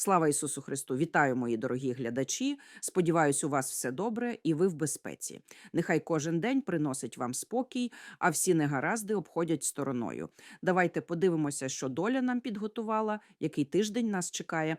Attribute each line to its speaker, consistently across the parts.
Speaker 1: Слава Ісусу Христу! Вітаю, мої дорогі глядачі. Сподіваюсь, у вас все добре і ви в безпеці. Нехай кожен день приносить вам спокій, а всі негаразди обходять стороною. Давайте подивимося, що доля нам підготувала, який тиждень нас чекає.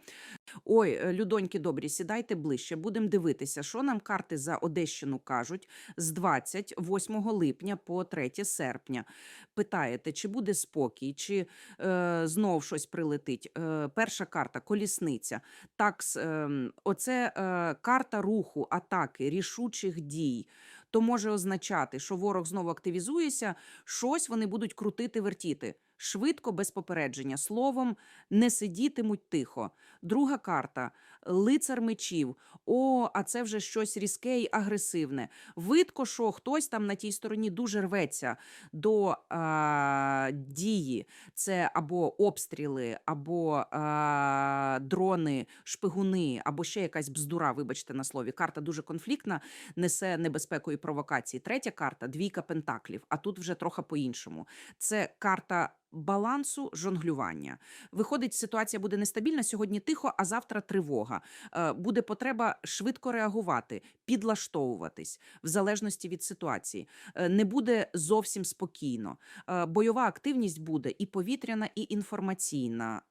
Speaker 1: Ой, е, людоньки добрі, сідайте ближче. Будемо дивитися, що нам карти за Одещину кажуть з 28 липня по 3 серпня. Питаєте, чи буде спокій, чи е, знов щось прилетить. Е, перша карта колісниця. Такс, е, оце е, карта руху, атаки, рішучих дій. То може означати, що ворог знову активізується, щось вони будуть крутити, вертіти. Швидко, без попередження. Словом, не сидітимуть тихо. Друга карта лицар мечів. О, а це вже щось різке і агресивне. Видко, що хтось там на тій стороні дуже рветься до а, дії. Це або обстріли, або а, дрони, шпигуни, або ще якась бздура, вибачте на слові. Карта дуже конфліктна, несе небезпеку і провокації. Третя карта двійка пентаклів, а тут вже трохи по-іншому. Це карта. Балансу жонглювання виходить, ситуація буде нестабільна. Сьогодні тихо, а завтра тривога. Е, Буде потреба швидко реагувати, підлаштовуватись в залежності від ситуації. Е, Не буде зовсім спокійно. Е, Бойова активність буде і повітряна, і інформаційна.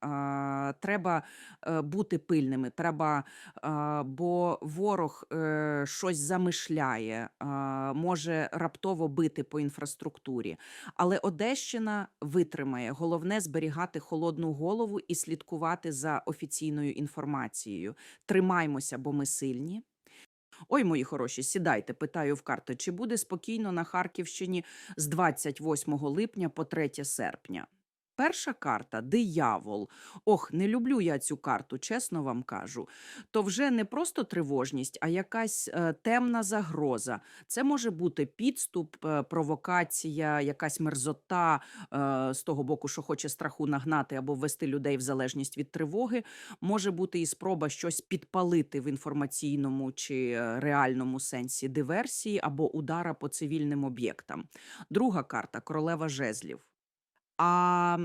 Speaker 1: Треба е, бути пильними. Треба, е, бо ворог е, щось замишляє, може раптово бити по інфраструктурі. Але Одещина витримає. Головне зберігати холодну голову і слідкувати за офіційною інформацією. Тримаймося, бо ми сильні. Ой, мої хороші, сідайте, питаю в карти, чи буде спокійно на Харківщині з 28 липня по 3 серпня. Перша карта диявол. Ох, не люблю я цю карту, чесно вам кажу. То вже не просто тривожність, а якась е, темна загроза. Це може бути підступ, е, провокація, якась мерзота е, з того боку, що хоче страху нагнати або ввести людей в залежність від тривоги. Може бути і спроба щось підпалити в інформаційному чи е, реальному сенсі диверсії або удара по цивільним об'єктам. Друга карта королева жезлів. А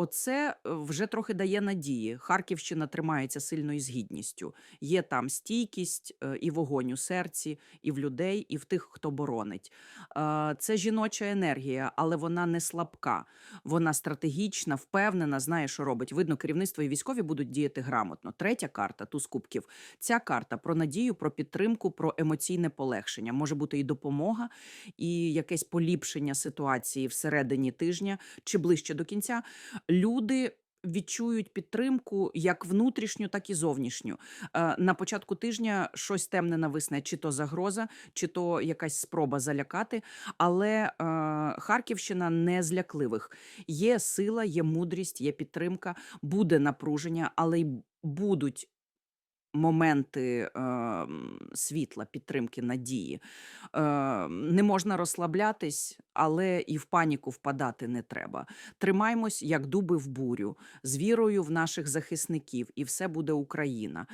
Speaker 1: Оце е, вже трохи дає надії. Харківщина тримається сильно і з гідністю. Є там стійкість е, і вогонь у серці, і в людей, і в тих, хто боронить. Е, Це жіноча енергія, але вона не слабка. Вона стратегічна, впевнена, знає, що робить. Видно, керівництво і військові будуть діяти грамотно. Третя карта туз кубків. Ця карта про надію, про підтримку, про емоційне полегшення. Може бути і допомога, і якесь поліпшення ситуації всередині тижня чи ближче до кінця люди відчують підтримку як внутрішню, так і зовнішню. Е, На початку тижня щось темне нависне, чи то загроза, чи то якась спроба залякати. Але е, Харківщина не злякливих. Є сила, є мудрість, є підтримка, буде напруження, але й будуть. Моменти е, світла, підтримки, надії. Е, не можна розслаблятись, але і в паніку впадати не треба. Тримаймось, як дуби в бурю, з вірою в наших захисників, і все буде Україна.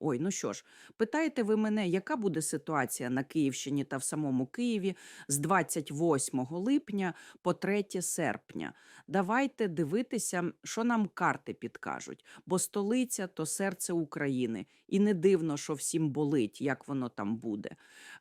Speaker 1: Ой, ну що ж, питаєте ви мене, яка буде ситуація на Київщині та в самому Києві з 28 липня по 3 серпня? Давайте дивитися, що нам карти підкажуть, бо столиця то серце України, і не дивно, що всім болить, як воно там буде.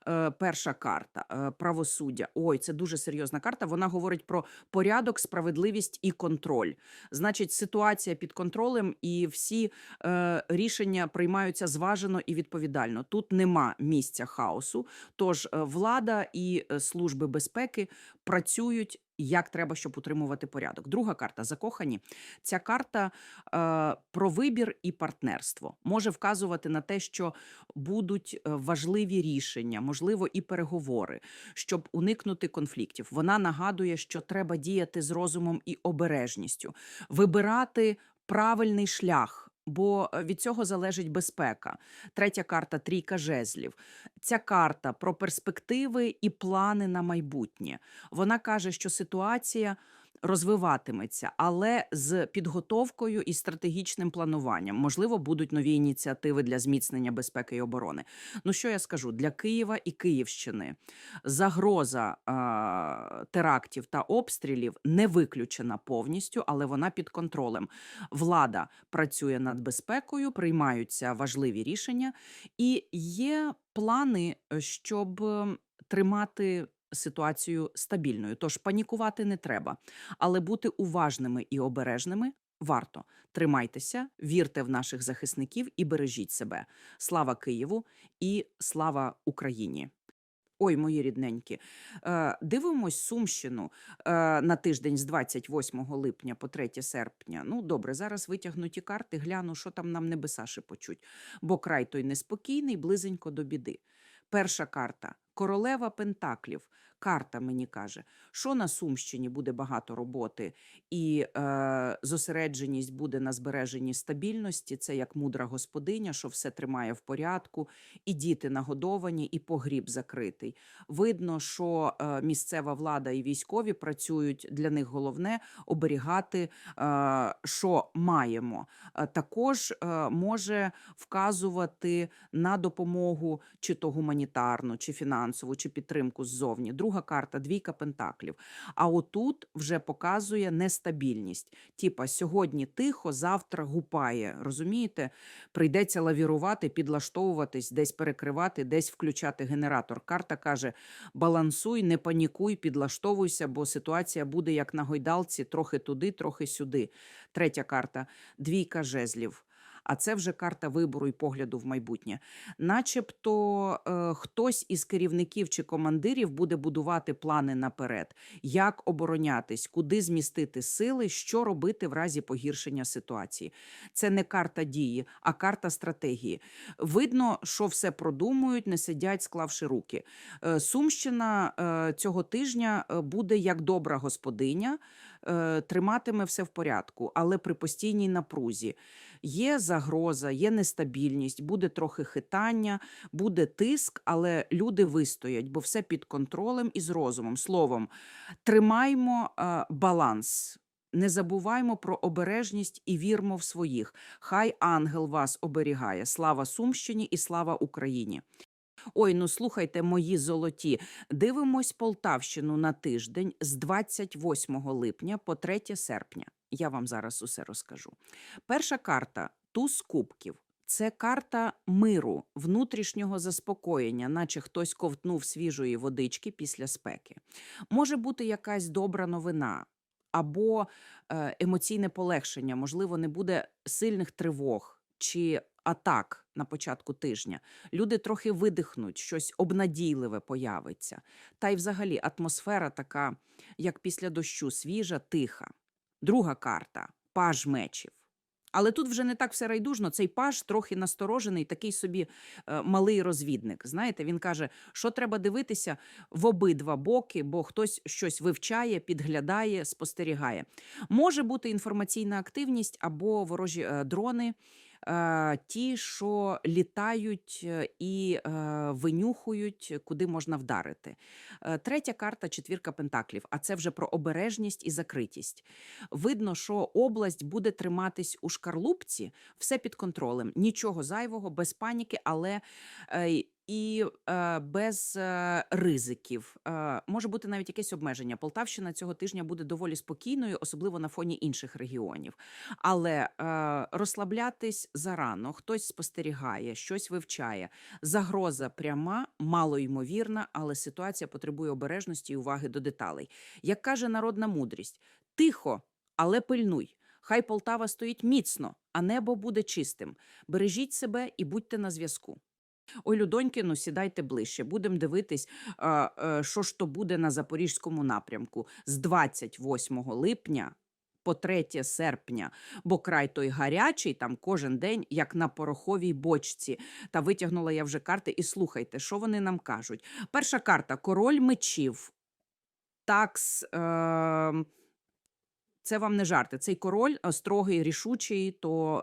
Speaker 1: Е, перша карта е, правосуддя. Ой, це дуже серйозна карта. Вона говорить про порядок, справедливість і контроль. Значить, ситуація під контролем, і всі е, рішення приймаються зважено і відповідально. Тут нема місця хаосу. Тож е, влада і е, служби безпеки працюють. Як треба, щоб утримувати порядок. Друга карта закохані. Ця карта е, про вибір і партнерство може вказувати на те, що будуть е, важливі рішення, можливо, і переговори, щоб уникнути конфліктів. Вона нагадує, що треба діяти з розумом і обережністю, вибирати правильний шлях. Бо е, від цього залежить безпека. Третя карта трійка жезлів. Ця карта про перспективи і плани на майбутнє. Вона каже, що ситуація розвиватиметься, але з підготовкою і стратегічним плануванням. Можливо, будуть нові ініціативи для зміцнення безпеки і оборони. Ну що я скажу для Києва і Київщини загроза а, терактів та обстрілів не виключена повністю, але вона під контролем. Влада працює над безпекою, приймаються важливі рішення, і є плани, е, щоб тримати ситуацію стабільною. Тож панікувати не треба, але бути уважними і обережними. Варто тримайтеся, вірте в наших захисників і бережіть себе. Слава Києву і слава Україні! Ой, мої рідненькі, е, дивимось Сумщину е, на тиждень з 28 липня по 3 серпня. Ну, добре, зараз витягну ті карти, гляну, що там нам небеса шепочуть. Бо край той неспокійний, близенько до біди. Перша карта королева Пентаклів. Карта мені каже, що на Сумщині буде багато роботи, і е, зосередженість буде на збереженні стабільності. Це як мудра господиня, що все тримає в порядку, і діти нагодовані, і погріб закритий. Видно, що е, місцева влада і військові працюють для них головне оберігати, е, що маємо. Е, також е, може вказувати на допомогу чи то гуманітарну, чи фінансову, чи підтримку ззовні. Друга карта двійка пентаклів. А отут вже показує нестабільність. Типа сьогодні тихо, завтра гупає. Розумієте? Прийдеться лавірувати, підлаштовуватись, десь перекривати, десь включати генератор. Карта каже: балансуй, не панікуй, підлаштовуйся, бо ситуація буде як на гойдалці, трохи туди, трохи сюди. Третя карта двійка жезлів. А це вже карта вибору і погляду в майбутнє. Начебто е, хтось із керівників чи командирів буде будувати плани наперед, як оборонятись, куди змістити сили, що робити в разі погіршення ситуації. Це не карта дії, а карта стратегії. Видно, що все продумують, не сидять, склавши руки. Е, Сумщина е, цього тижня е, буде як добра господиня, е, триматиме все в порядку, але при постійній напрузі. Є загроза, є нестабільність, буде трохи хитання, буде тиск, але люди вистоять, бо все під контролем і з розумом. Словом, тримаймо е, баланс. Не забуваймо про обережність і вірмо в своїх. Хай ангел вас оберігає. Слава Сумщині і слава Україні. Ой, ну слухайте, мої золоті. Дивимось Полтавщину на тиждень з 28 липня по 3 серпня. Я вам зараз усе розкажу. Перша карта туз кубків. Це карта миру, внутрішнього заспокоєння, наче хтось ковтнув свіжої водички після спеки. Може бути якась добра новина або е, емоційне полегшення, можливо, не буде сильних тривог чи атак на початку тижня. Люди трохи видихнуть, щось обнадійливе появиться. Та й взагалі атмосфера така, як після дощу, свіжа, тиха. Друга карта паж мечів. Але тут вже не так все райдужно. Цей паж трохи насторожений, такий собі е, малий розвідник. Знаєте, він каже, що треба дивитися в обидва боки, бо хтось щось вивчає, підглядає, спостерігає. Може бути інформаційна активність або ворожі е, дрони. Ті, що літають е, і е, винюхують, куди можна вдарити. Е, Третя карта четвірка пентаклів. А це вже про обережність і закритість. Видно, що область буде триматись у шкарлупці, все під контролем, нічого зайвого, без паніки, але і е, без е, ризиків. Е, може бути навіть якесь обмеження. Полтавщина цього тижня буде доволі спокійною, особливо на фоні інших регіонів. Але е, розслаблятись зарано, хтось спостерігає, щось вивчає. Загроза пряма, малоймовірна, але ситуація потребує обережності і уваги до деталей. Як каже народна мудрість, тихо, але пильнуй. Хай Полтава стоїть міцно, а небо буде чистим. Бережіть себе і будьте на зв'язку. Ой, людоньки, ну сідайте ближче. Будемо дивитись, е, що ж то буде на запорізькому напрямку з 28 липня по 3 серпня, бо край той гарячий, там кожен день, як на пороховій бочці. Та витягнула я вже карти, і слухайте, що вони нам кажуть. Перша карта король мечів. Такс. Е- це вам не жарти. Цей король е, строгий, рішучий, то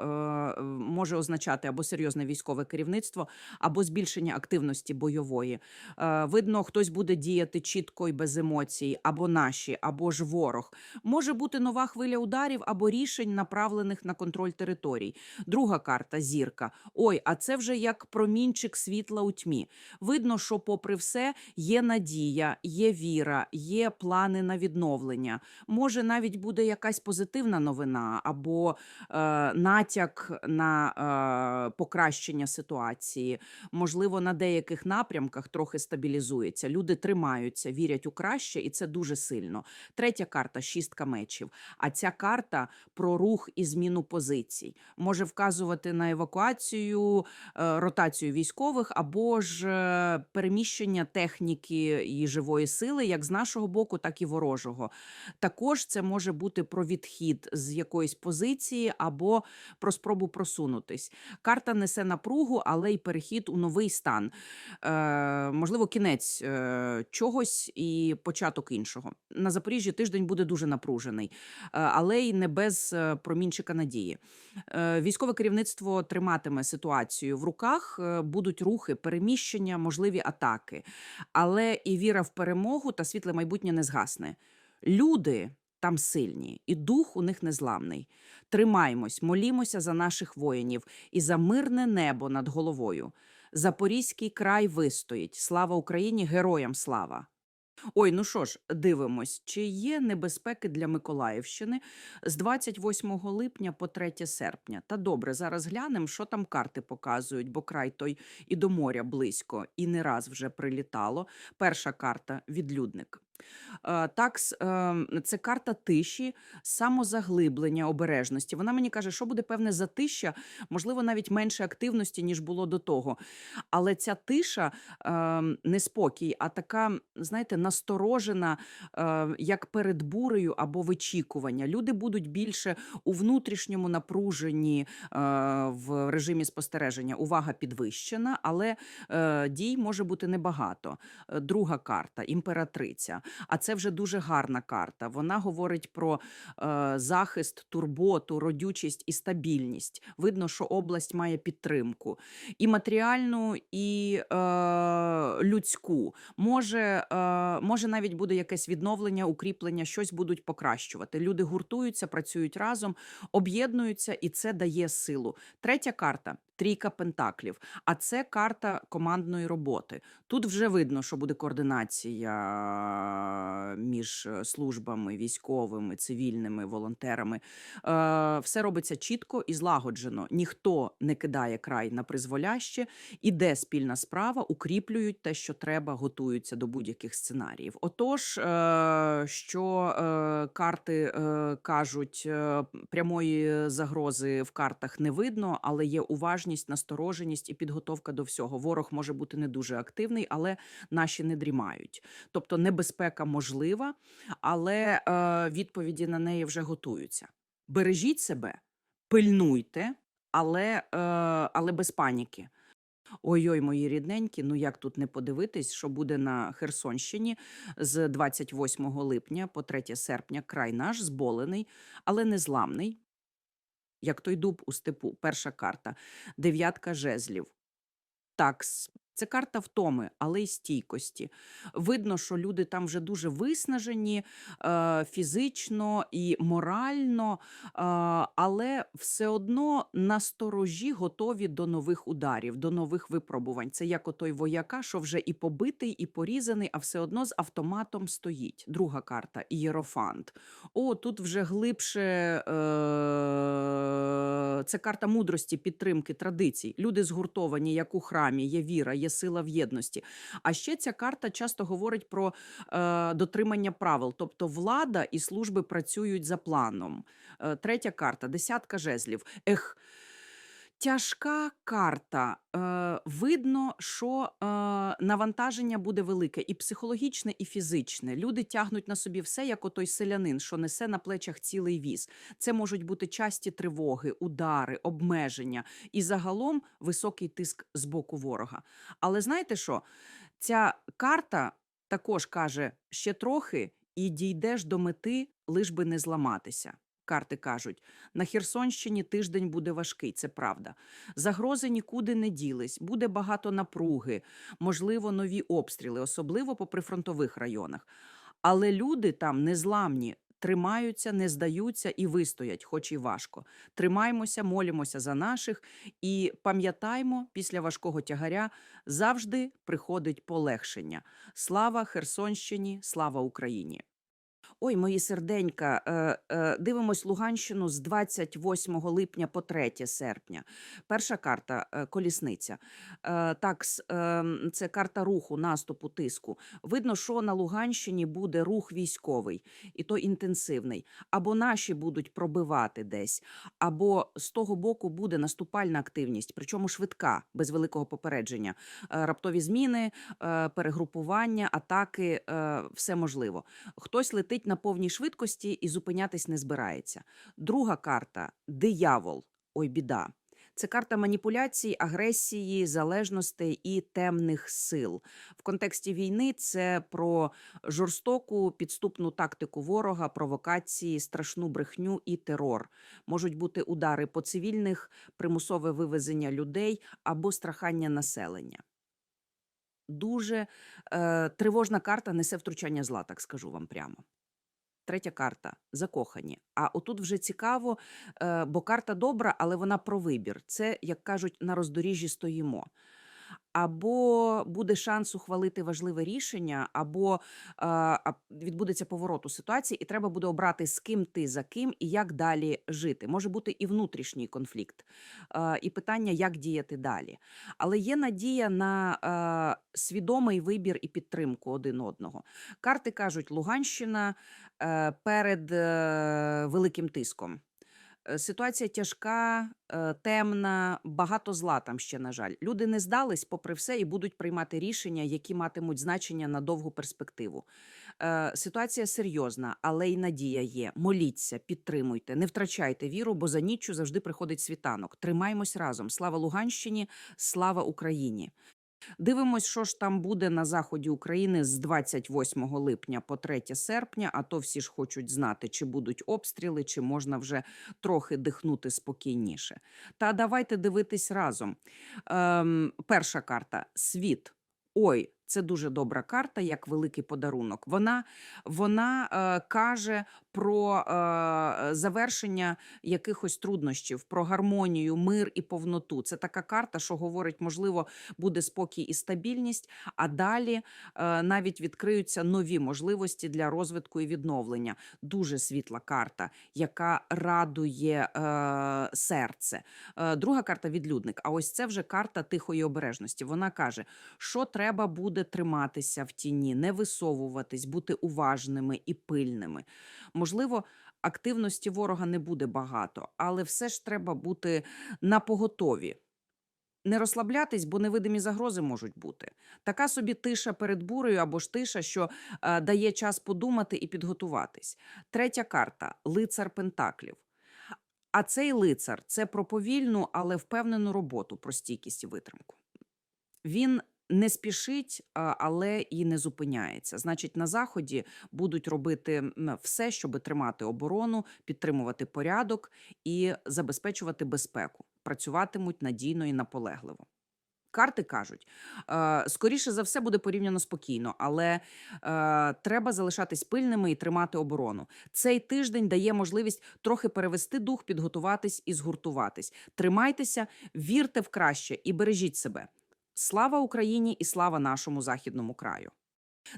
Speaker 1: е, може. означати або серйозне військове керівництво, або збільшення активності бойової. Е, видно, хтось буде діяти чітко і без емоцій, або наші, або ж ворог. Може бути нова хвиля ударів або рішень, направлених на контроль територій. Друга карта зірка. Ой, а це вже як промінчик світла у тьмі. Видно, що, попри все, є надія, є віра, є плани на відновлення. Може, навіть буде якась позитивна новина або е, натяк на е, покращення ситуації. Можливо, на деяких напрямках трохи стабілізується. Люди тримаються, вірять у краще, і це дуже сильно. Третя карта шістка мечів. А ця карта про рух і зміну позицій може вказувати на евакуацію, е, ротацію військових або ж е, переміщення техніки і живої сили, як з нашого боку, так і ворожого. Також це може бути про відхід з якоїсь позиції або про спробу просунутись. Карта несе напругу, але й перехід у новий стан. Е, можливо, кінець е, чогось і початок іншого. На Запоріжжі тиждень буде дуже напружений, е, але й не без е, промінчика надії. Е, Військове керівництво триматиме ситуацію в руках, е, будуть рухи, переміщення, можливі атаки. Але і віра в перемогу та світле майбутнє не згасне. Люди там сильні, і дух у них незламний. Тримаймось, молімося за наших воїнів і за мирне небо над головою. Запорізький край вистоїть. Слава Україні! Героям слава! Ой, ну що ж, дивимось, чи є небезпеки для Миколаївщини з 28 липня по 3 серпня. Та добре, зараз глянемо, що там карти показують, бо край той і до моря близько, і не раз вже прилітало. Перша карта відлюдник. Е, Такс, е, це карта тиші, самозаглиблення, обережності. Вона мені каже, що буде певне затища, можливо, навіть менше активності, ніж було до того. Але ця тиша е, не спокій, а така, знаєте, насторожена, е, як перед бурею або вичікування. Люди будуть більше у внутрішньому напруженні е, в режимі спостереження. Увага підвищена, але дій може бути небагато. Друга карта імператриця. А це вже дуже гарна карта. Вона говорить про е, захист, турботу, родючість і стабільність. Видно, що область має підтримку і матеріальну, і е, людську. Може, е, може, навіть буде якесь відновлення, укріплення, щось будуть покращувати. Люди гуртуються, працюють разом, об'єднуються, і це дає силу. Третя карта. Трійка пентаклів, а це карта командної роботи. Тут вже видно, що буде координація між е, службами військовими, цивільними, волонтерами. Е, Все робиться чітко і злагоджено. Ніхто не кидає край на призволяще, іде спільна справа, укріплюють те, що треба, готуються до будь-яких сценаріїв. Отож, е, що е, карти е, кажуть, е, прямої загрози в картах не видно, але є уважність, настороженість і підготовка до всього. Ворог може бути не дуже активний, але наші не дрімають. Тобто небезпека можлива, але е, відповіді на неї вже готуються. Бережіть себе, пильнуйте, але, е, але без паніки. Ой-ой, мої рідненькі, ну як тут не подивитись, що буде на Херсонщині з 28 липня по 3 серпня край наш зболений, але незламний, як той дуб у степу. Перша карта. Дев'ятка жезлів. Такс. Це карта втоми, але й стійкості. Видно, що люди там вже дуже виснажені е, фізично і морально, е, але все одно насторожі готові до нових ударів, до нових випробувань. Це як отой вояка, що вже і побитий, і порізаний, а все одно з автоматом стоїть. Друга карта Ієрофант. О, тут вже глибше е, це карта мудрості, підтримки, традицій. Люди згуртовані, як у храмі, є віра, є сила в єдності. А ще ця карта часто говорить про е, дотримання правил, тобто влада і служби працюють за планом. Е, третя карта десятка жезлів. Ех. Тяжка карта. Е, видно, що е, навантаження буде велике і психологічне, і фізичне. Люди тягнуть на собі все, як отой селянин, що несе на плечах цілий віз. Це можуть бути часті тривоги, удари, обмеження і загалом високий тиск з боку ворога. Але знаєте що? Ця карта також каже ще трохи, і дійдеш до мети, лиш би не зламатися. Карти кажуть, на Херсонщині тиждень буде важкий, це правда. Загрози нікуди не ділись, буде багато напруги, можливо, нові обстріли, особливо по прифронтових районах. Але люди там незламні, тримаються, не здаються і вистоять, хоч і важко. Тримаймося, молімося за наших і пам'ятаймо, після важкого тягаря завжди приходить полегшення. Слава Херсонщині, слава Україні! Ой, мої серденька, е, е, дивимось Луганщину з 28 липня по 3 серпня. Перша карта е, колісниця. Так, е, це карта руху, наступу, тиску. Видно, що на Луганщині буде рух військовий, і то інтенсивний. Або наші будуть пробивати десь, або з того боку буде наступальна активність, причому швидка, без великого попередження. Раптові зміни, перегрупування, атаки, все можливо. Хтось летить на повній швидкості і зупинятись не збирається. Друга карта диявол. Ой, біда. Це карта маніпуляцій, агресії, залежностей і темних сил. В контексті війни це про жорстоку підступну тактику ворога, провокації, страшну брехню і терор. Можуть бути удари по цивільних, примусове вивезення людей або страхання населення. Дуже е, тривожна карта несе втручання зла, так скажу вам прямо. Третя карта закохані. А отут вже цікаво, е, бо карта добра, але вона про вибір. Це, як кажуть, на роздоріжжі стоїмо. Або буде шанс ухвалити важливе рішення, або е, відбудеться поворот у ситуації, і треба буде обрати, з ким ти за ким і як далі жити. Може бути і внутрішній конфлікт, е, і питання, як діяти далі. Але є надія на е, свідомий вибір і підтримку один одного. Карти кажуть, Луганщина е, перед е, великим тиском. Е, Ситуація тяжка, е, темна, багато зла там ще, на жаль. Люди не здались, попри все, і будуть приймати рішення, які матимуть значення на довгу перспективу. Е, Ситуація серйозна, але й надія є. Моліться, підтримуйте, не втрачайте віру, бо за ніччю завжди приходить світанок. Тримаймось разом. Слава Луганщині, слава Україні. Дивимось, що ж там буде на заході України з 28 липня по 3 серпня. А то всі ж хочуть знати, чи будуть обстріли, чи можна вже трохи дихнути спокійніше. Та давайте дивитись разом. Ем, перша карта світ. Ой, це дуже добра карта, як великий подарунок. Вона, вона е, каже про е, завершення якихось труднощів, про гармонію, мир і повноту. Це така карта, що говорить, можливо, буде спокій і стабільність, а далі е, навіть відкриються нові можливості для розвитку і відновлення. Дуже світла карта, яка радує е, серце. Е, друга карта відлюдник. А ось це вже карта тихої обережності. Вона каже, що треба буде триматися в тіні, не висовуватись, бути уважними і пильними. Можливо, активності ворога не буде багато, але все ж треба бути на поготові. Не розслаблятись, бо невидимі загрози можуть бути. Така собі тиша перед бурею або ж тиша, що е, дає час подумати і підготуватись. Третя карта лицар Пентаклів. А цей лицар це про повільну, але впевнену роботу, про стійкість і витримку. Він не спішить, але і не зупиняється. Значить, на заході будуть робити все, щоб тримати оборону, підтримувати порядок і забезпечувати безпеку. Працюватимуть надійно і наполегливо. Карти кажуть, е, скоріше за все буде порівняно спокійно, але е, треба залишатись пильними і тримати оборону. Цей тиждень дає можливість трохи перевести дух, підготуватись і згуртуватись. Тримайтеся, вірте в краще і бережіть себе. Слава Україні і слава нашому західному краю.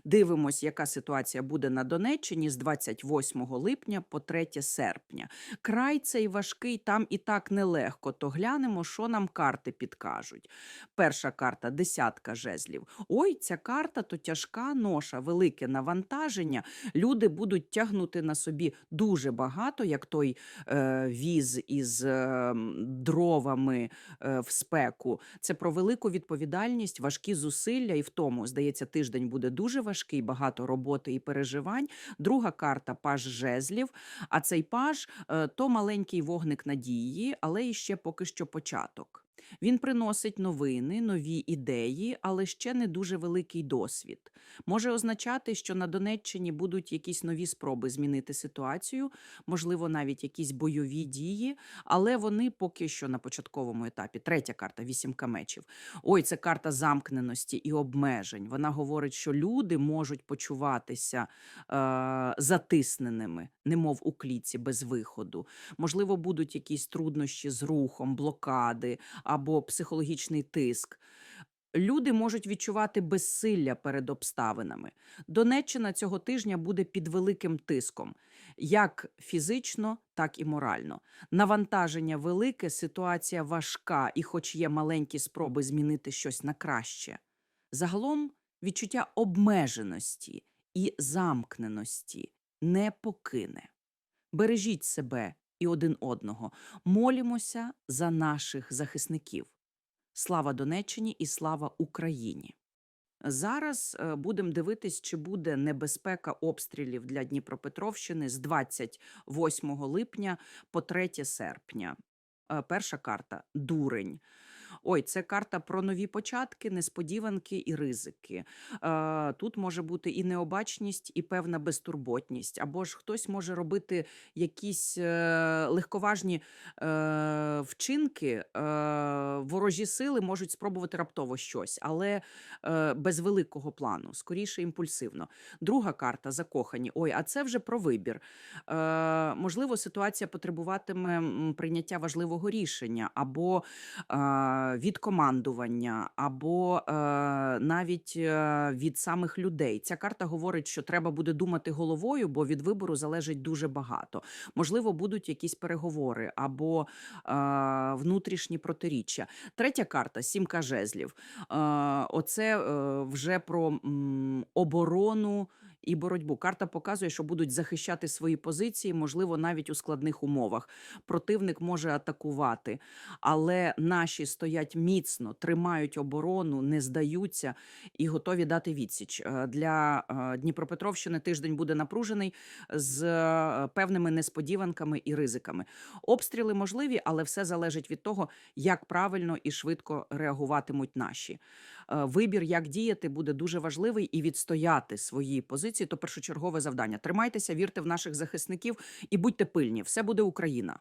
Speaker 1: Дивимось, яка ситуація буде на Донеччині з 28 липня по 3 серпня. Край цей важкий, там і так нелегко. То глянемо, що нам карти підкажуть. Перша карта десятка жезлів. Ой, ця карта то тяжка ноша, велике навантаження. Люди будуть тягнути на собі дуже багато, як той е, віз із е, дровами е, в спеку. Це про велику відповідальність, важкі зусилля, і в тому, здається, тиждень буде дуже важкий, багато роботи і переживань. Друга карта паж жезлів. А цей паж е, то маленький вогник надії, але і ще поки що початок. Він приносить новини, нові ідеї, але ще не дуже великий досвід. Може означати, що на Донеччині будуть якісь нові спроби змінити ситуацію, можливо, навіть якісь бойові дії, але вони поки що на початковому етапі. Третя карта вісімка мечів. Ой, це карта замкненості і обмежень. Вона говорить, що люди можуть почуватися е, затисненими, немов у клітці без виходу. Можливо, будуть якісь труднощі з рухом, блокади або психологічний тиск. Люди можуть відчувати безсилля перед обставинами. Донеччина цього тижня буде під великим тиском, як фізично, так і морально. Навантаження велике, ситуація важка, і, хоч є маленькі спроби змінити щось на краще. Загалом відчуття обмеженості і замкненості не покине. Бережіть себе і один одного. Молімося за наших захисників. Слава Донеччині і слава Україні. Зараз е, будемо дивитись, чи буде небезпека обстрілів для Дніпропетровщини з 28 липня по 3 серпня. Е, Перша карта дурень. Ой, це карта про нові початки, несподіванки і ризики. Е, Тут може бути і необачність, і певна безтурботність, або ж хтось може робити якісь е, легковажні е, вчинки. Е, ворожі сили можуть спробувати раптово щось, але е, без великого плану, скоріше імпульсивно. Друга карта закохані. Ой, а це вже про вибір. Е, можливо, ситуація потребуватиме прийняття важливого рішення або е, від командування, або е, навіть е, від самих людей. Ця карта говорить, що треба буде думати головою, бо від вибору залежить дуже багато. Можливо, будуть якісь переговори або е, внутрішні протиріччя. Третя карта сімка жезлів. Е, оце е, вже про м, оборону. І боротьбу карта показує, що будуть захищати свої позиції, можливо, навіть у складних умовах. Противник може атакувати, але наші стоять міцно, тримають оборону, не здаються і готові дати відсіч. Е, Для е, Дніпропетровщини тиждень буде напружений з е, певними несподіванками і ризиками. Обстріли можливі, але все залежить від того, як правильно і швидко реагуватимуть наші. Е, Вибір, як діяти, буде дуже важливий і відстояти свої позиції. То першочергове завдання. Тримайтеся, вірте в наших захисників і будьте пильні. Все буде Україна.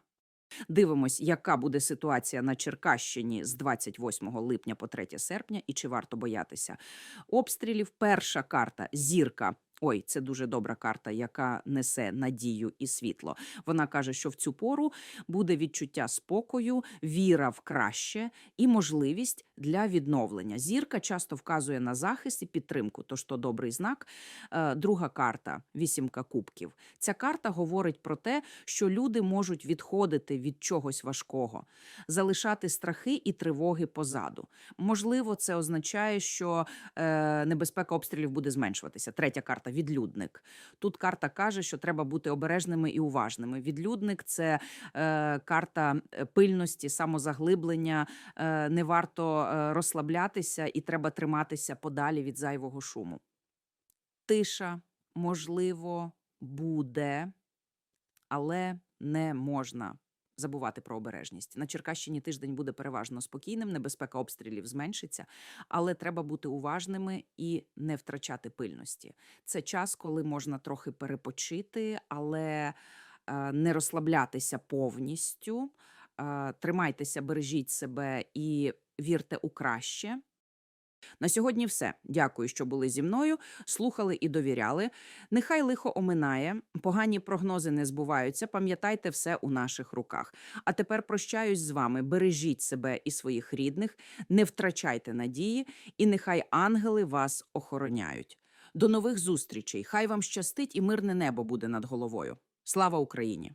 Speaker 1: Дивимось, яка буде ситуація на Черкащині з 28 липня по 3 серпня, і чи варто боятися обстрілів. Перша карта зірка. Ой, це дуже добра карта, яка несе надію і світло. Вона каже, що в цю пору буде відчуття спокою, віра в краще і можливість для відновлення. Зірка часто вказує на захист і підтримку, тож то добрий знак. Е, Друга карта вісімка кубків. Ця карта говорить про те, що люди можуть відходити від чогось важкого, залишати страхи і тривоги позаду. Можливо, це означає, що е, небезпека обстрілів буде зменшуватися. Третя карта відлюдник. Тут карта каже, що треба бути обережними і уважними. Відлюдник це е, карта е, пильності, самозаглиблення. Е, не варто е, розслаблятися і треба триматися подалі від зайвого шуму. Тиша, можливо, буде, але не можна забувати про обережність. На Черкащині тиждень буде переважно спокійним, небезпека обстрілів зменшиться, але треба бути уважними і не втрачати пильності. Це час, коли можна трохи перепочити, але е, не розслаблятися повністю. Е, Тримайтеся, бережіть себе і вірте у краще. На сьогодні все. Дякую, що були зі мною, слухали і довіряли. Нехай лихо оминає, погані прогнози не збуваються. Пам'ятайте все у наших руках. А тепер прощаюсь з вами. Бережіть себе і своїх рідних, не втрачайте надії, і нехай ангели вас охороняють. До нових зустрічей. Хай вам щастить і мирне небо буде над головою. Слава Україні!